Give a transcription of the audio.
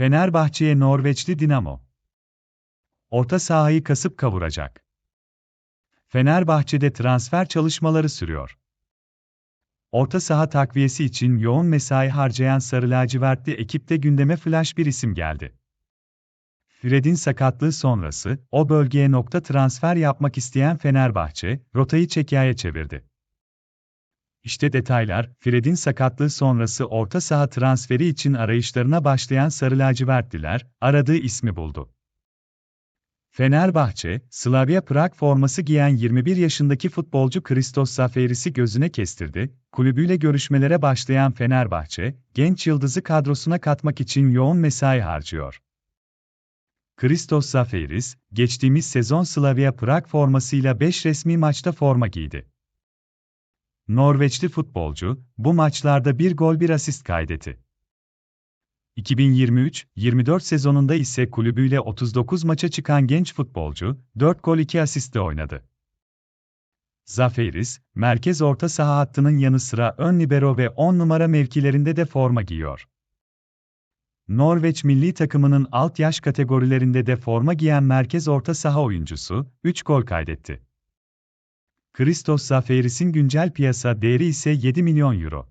Fenerbahçe'ye Norveçli Dinamo. Orta sahayı kasıp kavuracak. Fenerbahçe'de transfer çalışmaları sürüyor. Orta saha takviyesi için yoğun mesai harcayan Sarı Lacivertli ekipte gündeme flash bir isim geldi. Fred'in sakatlığı sonrası, o bölgeye nokta transfer yapmak isteyen Fenerbahçe, rotayı çekyaya çevirdi. İşte detaylar, Fred'in sakatlığı sonrası orta saha transferi için arayışlarına başlayan Sarı Lacivertliler, aradığı ismi buldu. Fenerbahçe, Slavia Prag forması giyen 21 yaşındaki futbolcu Christos Zaferis'i gözüne kestirdi. Kulübüyle görüşmelere başlayan Fenerbahçe, genç yıldızı kadrosuna katmak için yoğun mesai harcıyor. Christos Zaferis, geçtiğimiz sezon Slavia Prag formasıyla 5 resmi maçta forma giydi. Norveçli futbolcu, bu maçlarda bir gol bir asist kaydetti. 2023-24 sezonunda ise kulübüyle 39 maça çıkan genç futbolcu, 4 gol 2 asistle oynadı. Zaferis, merkez orta saha hattının yanı sıra ön libero ve 10 numara mevkilerinde de forma giyiyor. Norveç milli takımının alt yaş kategorilerinde de forma giyen merkez orta saha oyuncusu, 3 gol kaydetti. Christos Zaferis'in güncel piyasa değeri ise 7 milyon euro.